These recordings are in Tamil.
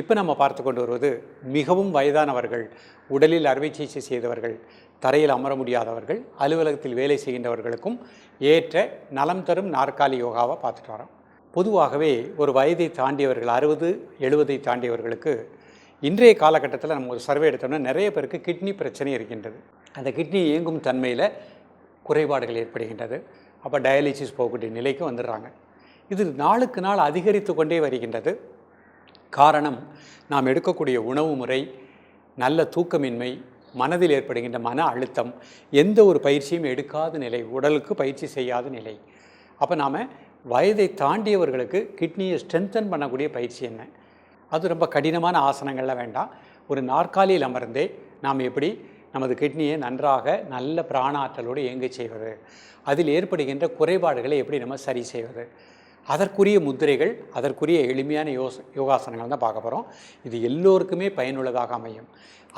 இப்போ நம்ம பார்த்து கொண்டு வருவது மிகவும் வயதானவர்கள் உடலில் அறுவை சிகிச்சை செய்தவர்கள் தரையில் அமர முடியாதவர்கள் அலுவலகத்தில் வேலை செய்கின்றவர்களுக்கும் ஏற்ற நலம் தரும் நாற்காலி யோகாவை பார்த்துட்டு வரோம். பொதுவாகவே ஒரு வயதை தாண்டியவர்கள் அறுபது எழுபதை தாண்டியவர்களுக்கு இன்றைய காலகட்டத்தில் நம்ம ஒரு சர்வே எடுத்தோம்னா நிறைய பேருக்கு கிட்னி பிரச்சனை இருக்கின்றது. அந்த கிட்னி இயங்கும் தன்மையில் குறைபாடுகள் ஏற்படுகின்றது. அப்போ டயாலிசிஸ் போகக்கூடிய நிலைக்கு வந்துடுறாங்க. இது நாளுக்கு நாள் அதிகரித்து கொண்டே வருகின்றது. காரணம் நாம் எடுக்கக்கூடிய உணவு முறை நல்ல தூக்கமின்மை மனதில் ஏற்படுகின்ற மன அழுத்தம் எந்த ஒரு பயிற்சியும் எடுக்காத நிலை உடலுக்கு பயிற்சி செய்யாத நிலை. அப்போ நாம் வயதை தாண்டியவர்களுக்கு கிட்னியை ஸ்ட்ரென்தன் பண்ணக்கூடிய பயிற்சி என்ன? அது ரொம்ப கடினமான ஆசனங்கள்லாம் வேண்டாம். ஒரு நாற்காலியில் அமர்ந்தே நாம் எப்படி நமது கிட்னியை நன்றாக நல்ல பிராணாற்றலோடு இயங்கச் செய்வது? அதில் ஏற்படுகின்ற குறைபாடுகளை எப்படி நம்ம சரி செய்வது? அதற்குரிய முத்திரைகள் அதற்குரிய எளிமையான யோஸ் யோகாசனங்கள் தான் பார்க்க போகிறோம் இது எல்லோருக்குமே பயனுள்ளதாக அமையும்.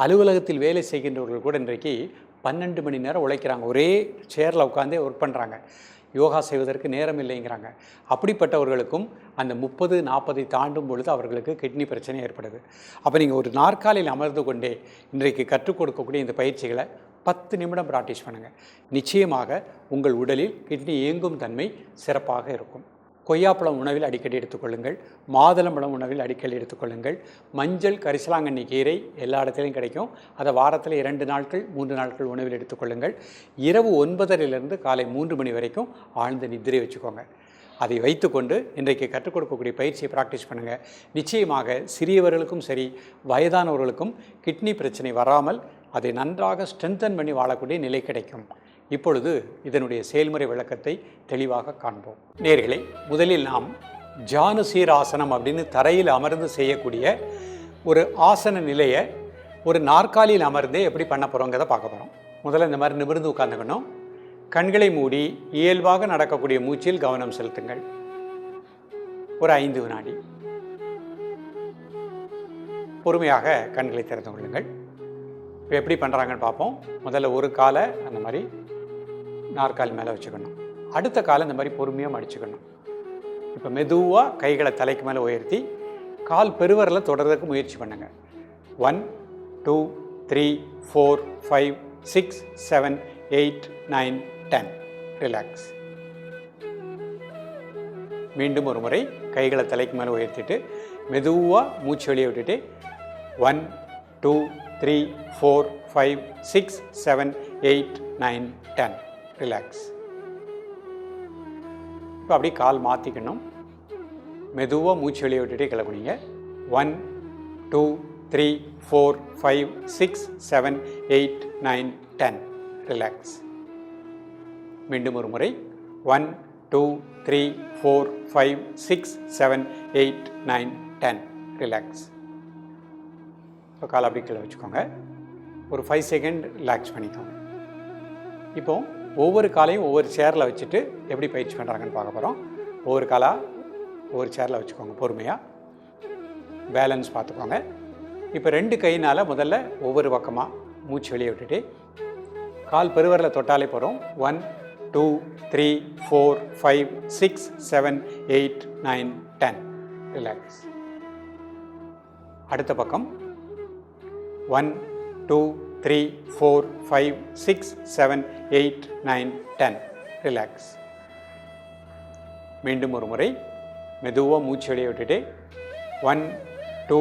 அலுவலகத்தில் வேலை செய்கின்றவர்கள் கூட இன்றைக்கு பன்னெண்டு மணி நேரம் உழைக்கிறாங்க. ஒரே சேரில் உட்காந்தே ஒர்க் பண்ணுறாங்க யோகா செய்வதற்கு நேரம் இல்லைங்கிறாங்க. அப்படிப்பட்டவர்களுக்கும் அந்த முப்பது நாற்பதை தாண்டும் பொழுது அவர்களுக்கு கிட்னி பிரச்சனை ஏற்படுது. அப்போ நீங்கள் ஒரு நாற்காலியில் அமர்ந்து கொண்டே இன்றைக்கு கற்றுக் கொடுக்கக்கூடிய இந்த பயிற்சிகளை பத்து நிமிடம் ப்ராக்டிஸ் பண்ணுங்கள் நிச்சயமாக உங்கள் உடலில் கிட்னி இயங்கும் தன்மை சிறப்பாக இருக்கும். கொய்யாப்பழம் உணவில் அடிக்கடி எடுத்துக்கொள்ளுங்கள். மாதுளம்பழம் உணவில் அடிக்கடி எடுத்துக்கொள்ளுங்கள். மஞ்சள் கரிசலாங்கண்ணி கீரை எல்லா இடத்துலையும் கிடைக்கும். அதை வாரத்தில் இரண்டு நாட்கள் மூன்று நாட்கள் உணவில் எடுத்துக்கொள்ளுங்கள். இரவு ஒன்பதரையிலிருந்து காலை மூன்று மணி வரைக்கும் ஆழ்ந்த நிதிரை வச்சுக்கோங்க. அதை வைத்துக்கொண்டு இன்றைக்கு கற்றுக் கொடுக்கக்கூடிய பயிற்சியை ப்ராக்டிஸ் பண்ணுங்கள் நிச்சயமாக சிறியவர்களுக்கும் சரி வயதானவர்களுக்கும் கிட்னி பிரச்சனை வராமல் அதை நன்றாக ஸ்ட்ரென்தன் பண்ணி வாழக்கூடிய நிலை கிடைக்கும். இப்பொழுது இதனுடைய செயல்முறை விளக்கத்தை தெளிவாக காண்போம். நேர்களை முதலில் நாம் ஜானுசீராசனம் அப்படின்னு தரையில் அமர்ந்து செய்யக்கூடிய ஒரு ஆசன நிலையை ஒரு நாற்காலியில் அமர்ந்தே எப்படி பண்ண போகிறோங்கிறத பார்க்க போகிறோம் முதல்ல இந்த மாதிரி நிமிர்ந்து உட்காந்துக்கணும் கண்களை மூடி இயல்பாக நடக்கக்கூடிய மூச்சில் கவனம் செலுத்துங்கள். ஒரு ஐந்து வினாடி. பொறுமையாக கண்களை திறந்து கொள்ளுங்கள். இப்போ எப்படி பண்ணுறாங்கன்னு பார்ப்போம். முதல்ல ஒரு காலை அந்த மாதிரி நாற்கால் மேலே வச்சுக்கணும். அடுத்த காலை இந்த மாதிரி பொறுமையாக மடிச்சுக்கணும். இப்போ மெதுவாக கைகளை தலைக்கு மேலே உயர்த்தி கால் பெருவரில் தொடர்றதுக்கு முயற்சி பண்ணுங்கள் one two three four five six seven eight nine ten relax மீண்டும் ஒரு முறை கைகளை தலைக்கு மேலே உயர்த்திட்டு மெதுவாக மூச்சு வெளியே விட்டுட்டு one two three four five six seven eight nine ten relax இப்போ அப்படியே கால் மாற்றிக்கணும் மெதுவாக மூச்சு வெளியே விட்டுட்டே கிளம்புனீங்க. One two three four five six seven eight nine ten relax மீண்டும் ஒரு முறை. One two three four five six seven eight nine ten relax இப்போ கால் அப்படி கீழே வச்சுக்கோங்க. ஒரு ஃபைவ் செகண்ட் ரிலாக்ஸ் பண்ணிக்கோங்க. இப்போது ஒவ்வொரு காலையும் ஒவ்வொரு சேரில் வச்சுட்டு எப்படி பயிற்சி பண்ணுறாங்கன்னு பார்க்க போகிறோம் ஒவ்வொரு காலாக ஒவ்வொரு சேரில் வச்சுக்கோங்க பொறுமையாக பேலன்ஸ் பார்த்துக்கோங்க. இப்போ ரெண்டு கையினால் முதல்ல ஒவ்வொரு பக்கமாக மூச்சு வெளியே விட்டுட்டு கால் பெருவரில் தொட்டாலே போகிறோம் one two three four five six seven eight nine ten relax அடுத்த பக்கம். One two three four five six seven eight nine ten. Relax மீண்டும் ஒரு முறை மெதுவாக மூச்சு விட்டுட்டு one two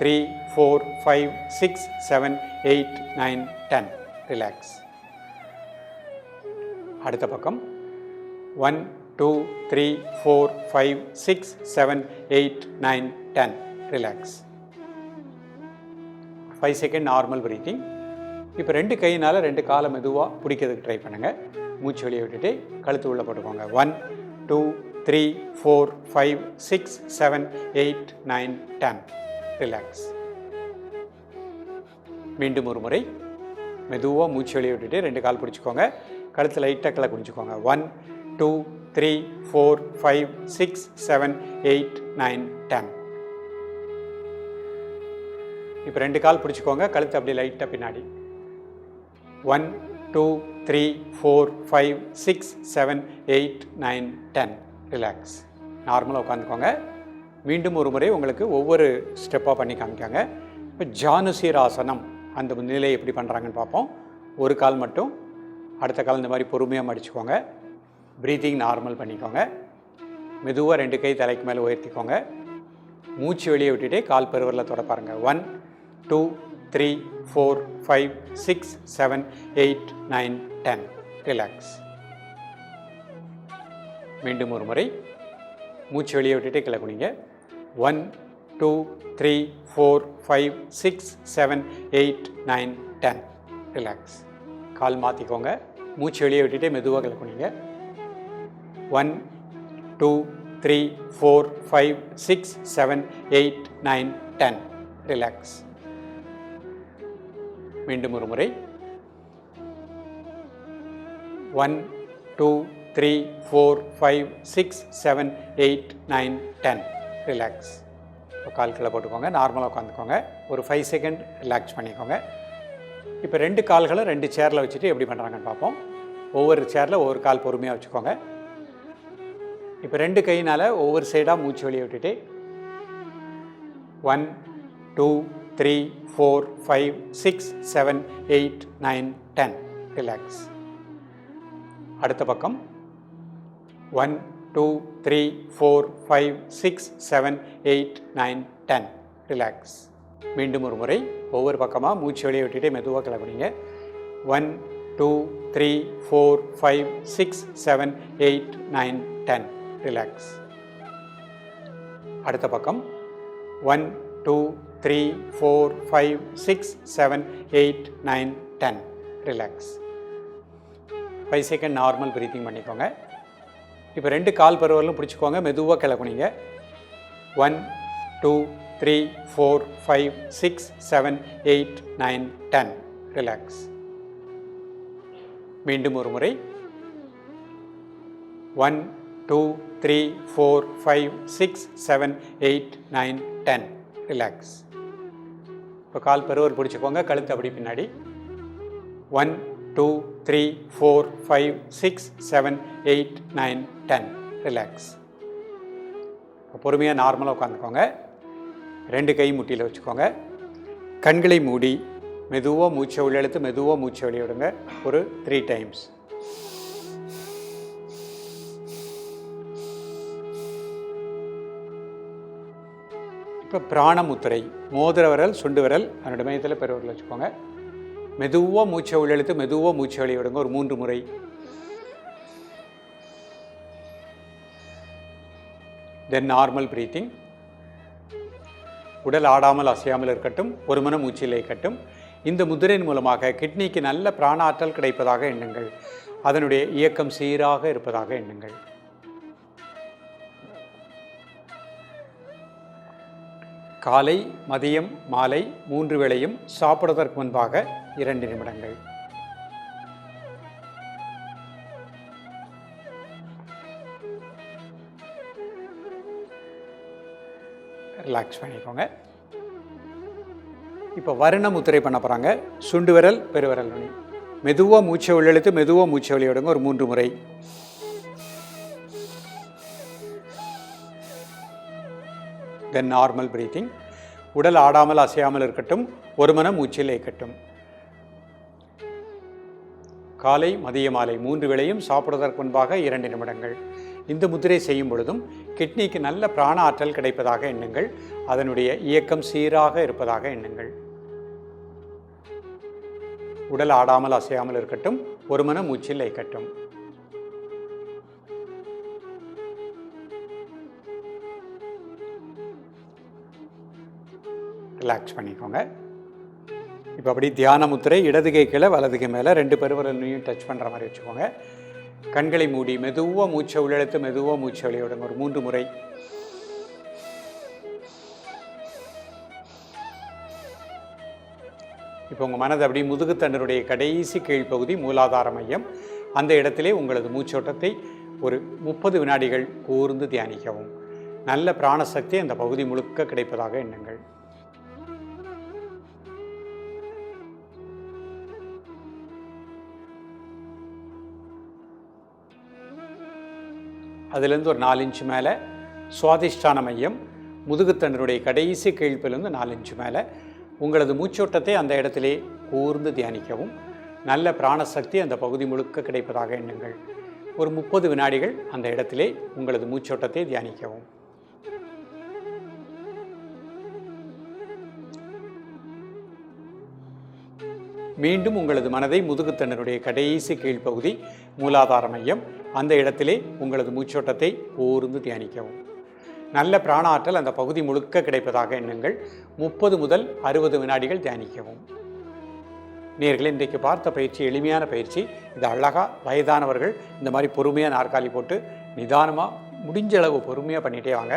three four five six seven eight nine ten. Relax அடுத்த பக்கம். One two three four five six seven eight nine ten. Relax five second normal breathing இப்போ ரெண்டு கையினால் ரெண்டு காலை மெதுவாக பிடிக்கிறதுக்கு ட்ரை பண்ணுங்கள் மூச்சு வெளியே விட்டுட்டு கழுத்து உள்ளே போட்டுக்கோங்க. One two three four five six seven eight nine ten relax மீண்டும் ஒரு முறை மெதுவாக மூச்சு வெளியே விட்டுட்டு ரெண்டு கால் பிடிச்சிக்கோங்க. கழுத்து லைட்டாக கிளை குடிச்சிக்கோங்க one two three four five six seven eight nine ten இப்போ ரெண்டு கால் பிடிச்சிக்கோங்க. கழுத்து அப்படியே லைட்டாக பின்னாடி. One two three four five six seven eight nine ten. Relax நார்மலாக உட்காந்துக்கோங்க. மீண்டும் ஒரு முறை உங்களுக்கு ஒவ்வொரு ஸ்டெப்பாக பண்ணி காமிக்காங்க. இப்போ ஜானுசீராசனம் அந்த நிலையை எப்படி பண்ணுறாங்கன்னு பார்ப்போம். ஒரு கால் மட்டும். அடுத்த கால் இந்த மாதிரி பொறுமையாக மடிச்சுக்கோங்க. ப்ரீத்திங் நார்மல் பண்ணிக்கோங்க. மெதுவாக ரெண்டு கை தலைக்கு மேலே உயர்த்திக்கோங்க. மூச்சு வெளியே விட்டுட்டே கால் பெருவரில் தொட பாருங்க. One two three four five six seven eight nine ten relax மீண்டும் ஒரு முறை மூச்சு வெளியே விட்டுட்டே கிளை one two three four five six seven eight nine ten relax கால் மாற்றிக்கோங்க மூச்சு வெளியே விட்டுட்டே மெதுவாக கிளக்குனிங்க one two three four five six seven eight nine ten relax மீண்டும் ஒரு முறை. One two three four five six seven eight nine ten relax இப்போ கால் கீழே போட்டுக்கோங்க. நார்மலாக உட்காந்துக்கோங்க. ஒரு ஃபைவ் செகண்ட் ரிலாக்ஸ் பண்ணிக்கோங்க. இப்போ ரெண்டு கால்களும் ரெண்டு சேரில் வச்சுட்டு எப்படி பண்ணுறாங்கன்னு பார்ப்போம். ஒவ்வொரு சேரில் ஒவ்வொரு கால் பொறுமையாக வச்சுக்கோங்க. இப்போ ரெண்டு கையினால் ஒவ்வொரு சைடாக மூச்சு வெளியே விட்டுட்டு. One two three four five six seven eight nine ten. Relax அடுத்த பக்கம். One two three four five six seven eight nine ten. Relax மீண்டும் ஒரு முறை ஒவ்வொரு பக்கமாக மூச்சு வெளியே விட்டுட்டே மெதுவாக கிளம்புறீங்க one two three four five six seven eight nine ten. Relax அடுத்த பக்கம். One two three four five six seven eight nine ten relax five second normal breathing பண்ணிக்கோங்க. இப்போ ரெண்டு கால் பருவலும் பிடிச்சிக்கோங்க. மெதுவாக கிளக்குனீங்க one two three four five six seven eight nine ten relax மீண்டும் ஒரு முறை. One two three four five six seven eight nine ten relax இப்போ கால் பெருவர் பிடிச்சிக்கோங்க கழுத்து அப்படி பின்னாடி. One two three four five six seven eight nine ten relax இப்போ பொறுமையாக நார்மலாக உட்காந்துக்கோங்க. ரெண்டு கை முட்டியில் வச்சுக்கோங்க. கண்களை மூடி மெதுவாக மூச்சை உள்ளெழுத்து மெதுவாக மூச்சை வெளியிடுங்க ஒரு த்ரீ டைம்ஸ் இப்போ பிராணமுத்திரை மோதிர விரல் சுண்டு விரல் அதனோட மையத்தில் பெருவரில் வச்சுக்கோங்க. மெதுவாக மூச்சை உள்ளெழுத்து மெதுவாக மூச்சை வெளியே விடுங்க. ஒரு மூன்று முறை. தென் நார்மல் ப்ரீத்திங் உடல் ஆடாமல் அசையாமல் இருக்கட்டும். ஒரு மன மூச்சிலே இருக்கட்டும். இந்த முதிரையின் மூலமாக கிட்னிக்கு நல்ல பிராண ஆற்றல் கிடைப்பதாக எண்ணுங்கள். அதனுடைய இயக்கம் சீராக இருப்பதாக எண்ணுங்கள். காலை மதியம் மாலை மூன்று வேளையும் சாப்பிடுவதற்கு முன்பாக இரண்டு நிமிடங்கள். ரிலாக்ஸ் பண்ணிக்கோங்க. இப்போ வருண முத்திரை பண்ண போகிறாங்க சுண்டு விரல் பெருவிரல் நுனி. மெதுவாக மூச்சை உள்ளெழுத்து மெதுவாக மூச்சை வெளியிடுங்க. ஒரு மூன்று முறை. தென் நார்மல் பிரீத்திங் உடல் ஆடாமல் அசையாமல் இருக்கட்டும் ஒரு மன மூச்சில் இருக்கட்டும் காலை மதிய மாலை மூன்று வேளையும் சாப்பிடுவதற்கு முன்பாக இரண்டு நிமிடங்கள். இந்த முத்திரை செய்யும் பொழுதும் கிட்னிக்கு நல்ல பிராண ஆற்றல் கிடைப்பதாக எண்ணுங்கள் அதனுடைய இயக்கம் சீராக இருப்பதாக எண்ணுங்கள். உடல் ஆடாமல் அசையாமல் இருக்கட்டும் ஒரு மன மூச்சில் இருக்கட்டும் ரிலாக்ஸ் பண்ணிக்கோங்க. இப்போ அப்படி தியான முத்திரை இடது கை கீழே வலது கை மேலே ரெண்டு பெருவரலையும் டச் பண்ணுற மாதிரி வச்சுக்கோங்க. கண்களை மூடி மெதுவாக மூச்சை உள்ளெழுத்து மெதுவாக மூச்சை வெளியிடுங்க. ஒரு மூன்று முறை. இப்போ உங்கள் மனது அப்படி முதுகுத்தண்டருடைய கடைசி கீழ்ப்பகுதி மூலாதார மையம். அந்த இடத்திலே உங்களது மூச்சோட்டத்தை ஒரு முப்பது வினாடிகள் கூர்ந்து தியானிக்கவும். நல்ல பிராணசக்தி அந்த பகுதி முழுக்க கிடைப்பதாக எண்ணுங்கள். அதுலேருந்து ஒரு நாலு இன்ச்சு மேலே சுவாதிஷ்டான மையம் முதுகுத்தண்டனுடைய கடைசி கீழ்ப்பிலிருந்து நாலு இன்ச்சு மேலே. உங்களது மூச்சோட்டத்தை அந்த இடத்திலே கூர்ந்து தியானிக்கவும். நல்ல பிராணசக்தி அந்த பகுதி முழுக்க கிடைப்பதாக எண்ணுங்கள். ஒரு முப்பது வினாடிகள் அந்த இடத்திலே உங்களது மூச்சோட்டத்தை தியானிக்கவும். மீண்டும் உங்களது மனதை முதுகுத்தண்டனுடைய கடைசி கீழ்ப்பகுதி மூலாதார மையம். அந்த இடத்திலே உங்களது மூச்சோட்டத்தை கூர்ந்து தியானிக்கவும். நல்ல பிராண ஆற்றல் அந்த பகுதி முழுக்க கிடைப்பதாக எண்ணுங்கள். முப்பது முதல் அறுபது வினாடிகள் தியானிக்கவும். நேர்களே இன்றைக்கு பார்த்த பயிற்சி எளிமையான பயிற்சி இது அழகாக வயதானவர்கள் இந்த மாதிரி பொறுமையாக நாற்காலி போட்டு நிதானமாக முடிஞ்ச அளவு பொறுமையாக பண்ணிகிட்டே வாங்க.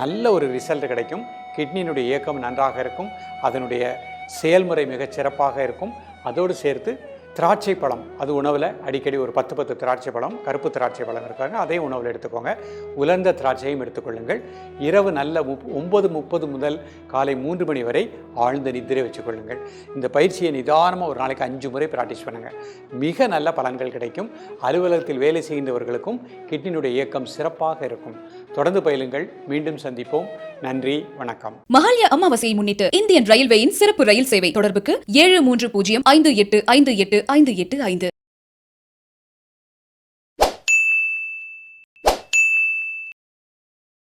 நல்ல ஒரு ரிசல்ட் கிடைக்கும். கிட்னியினுடைய இயக்கம் நன்றாக இருக்கும். அதனுடைய செயல்முறை மிகச் சிறப்பாக இருக்கும். அதோடு சேர்த்து திராட்சை பழம். அது உணவில் அடிக்கடி ஒரு பத்து பத்து திராட்சை பழம் கருப்பு திராட்சை பழம் இருக்காங்க. அதையும் உணவில் எடுத்துக்கோங்க. உலர்ந்த திராட்சையும் எடுத்துக்கொள்ளுங்கள். இரவு நல்ல முப் ஒம்பது முப்பது முதல் காலை மூன்று மணி வரை ஆழ்ந்த நித்திரை வச்சுக்கொள்ளுங்கள். இந்த பயிற்சியை நிதானமாக ஒரு நாளைக்கு அஞ்சு முறை ப்ராக்டிஸ் பண்ணுங்கள் மிக நல்ல பலன்கள் கிடைக்கும். அலுவலகத்தில் வேலை செய்கின்றவர்களுக்கும் கிட்னியினுடைய இயக்கம் சிறப்பாக இருக்கும். தொடர்ந்து பயிலுங்கள். மீண்டும் சந்திப்போம். நன்றி. வணக்கம். மகாலய அமாவாசையை முன்னிட்டு இந்தியன் ரயில்வேயின் சிறப்பு ரயில் சேவை தொடர்புக்கு ஏழு மூன்று பூஜ்ஜியம் ஐந்து எட்டு ஐந்து எட்டு ஐந்து எட்டு ஐந்து.